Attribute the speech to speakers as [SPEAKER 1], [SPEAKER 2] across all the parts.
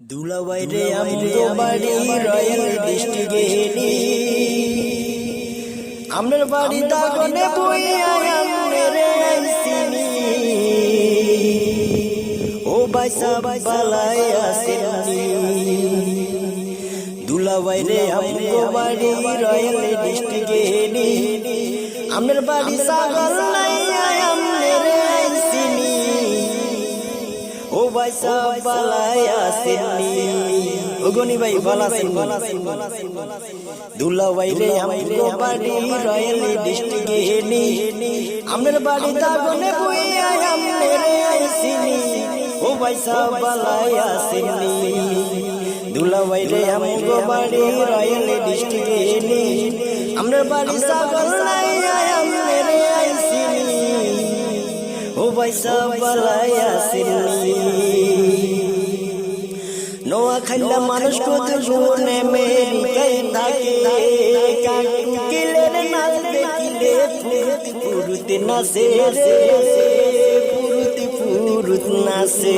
[SPEAKER 1] দুলাবাই রে আমগো বাড়ি রয়্যাল ডিস্ট্রিক্টে আমনের বাড়ি দাগনে বই আমনের আইসিনি। ও বাইসা বালাই আসেনি দুলাবাই রে আমগো বাড়ি রয়্যাল ডিস্ট্রিক্টে আমনের বাড়ি সাগর নাই আমনের সাহ বালাই আসেননি। ও গনি ভাই ভালো আছেন দুলা ভাই রে, আমগো বাড়ি রয়্যাল ডিস্ট্রিক্টে নি আমনের বাড়ি দাগনে বইয়া আমনের আইসিনি। ও ভাই সাহ বালাই আসেননি। দুলা ভাই রে, আমগো বাড়ি রয়্যাল ডিস্ট্রিক্টে নি আমনের বাড়ি সাগর নাই আমনের আইসিনি। ও বাইসা বালাই আসেননি। নোয়া খাইলা মানুষ কত গুণে মেরিকাই থাকে কাকু কিলের নাচ দেখিলে ফুরুতি ফুরুতি নাচে ফুরুতি ফুরুত নাচে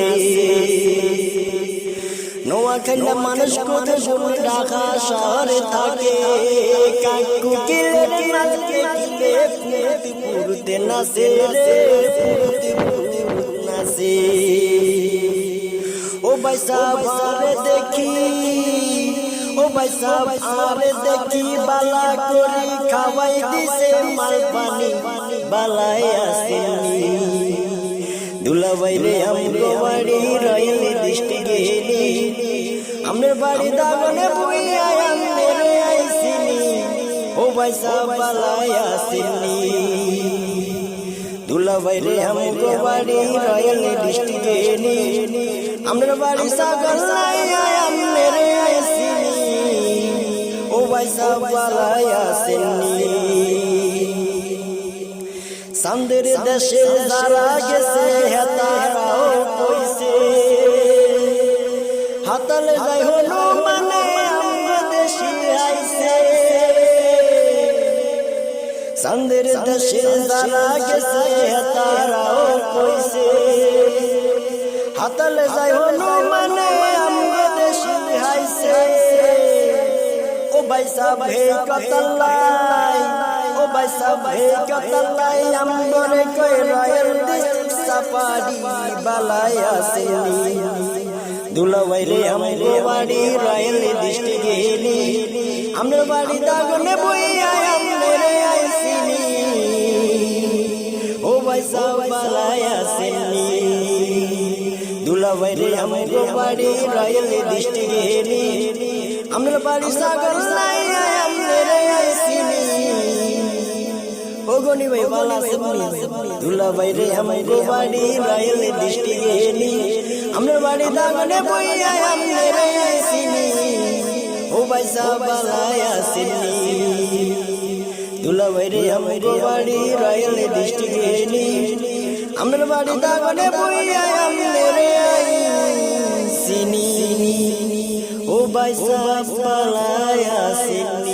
[SPEAKER 1] নোয়া খাইলা মানুষ কত গুণ ঢাকা শহরে থাকে কাকু কিলের নাচ দেখিলে ফুরুতি ফুরুতি নাচে ফুরুতি ফুরুত নাচে সাহেব, আরে দেখি। ও ভাই সাহেব, আরে দেখি, বালা করি খাওয়াই দিছে মাল পানি, বালাই আসেনি। দুলা ভাই রে, আমগো বাড়ি রয়্যাল ডিস্ট্রিক্টে গেলি। আমনের বাড়ি দাগনে বইয়া আমনের আইসিনি। ও ভাই বালাই আসেনি। দুলা ভাই রে আমগো বাড়ি রয়্যাল ডিস্ট্রিক্টে নি আমনের বাড়ি সাগর নাই আমনের আইসিনি ও ভাই সাহেব বালাই আসেনি সান্দের দেশে যারা গেছে, হেতারাও কইছে, হাতালে যাই হলো মানে সান্দের দেশে যারা গেছে হেতারাও কইছে হাতালে যাই হলো মানে আমরা দেশে আইছে ও ভাই সাহেব হে কতাল্লাই ও ভাই সাহেব হে কতাল্লাই আমরে কই রয়্যাল ডিস্ট্রিক্ট সাফারি বালাই আসেনি দুলা ভাই রে আমগো বাড়ি রয়্যাল ডিস্ট্রিক্ট গেলি আমনের বাড়ি দাগনে বইয়া আমরে ও ভাই সাহেব বালাই আসেনি দুলা ভাই রে আমগো বাড়ি রয়্যাল ডিস্ট্রিক্ট গেলি আমনের বাড়ি সাগর নাই আমরে আইসিনি ও গনি ভাই বালা সেমনি দুলা ভাই রে আমগো বাড়ি রয়্যাল ডিস্ট্রিক্ট গেলি আমনের বাড়ি দাগনে বইয়া আমরে আইসিনি ও ভাই সাহেব বালাই আসেনি দুলা ভাই রে আমগো বাড়ি রয়্যাল ডিস্ট্রিক্ট গেলি আমার বাড়ি দাগনে বইয়া আমনে রে। সিনি, ও বাইসা পালায়া আসেনি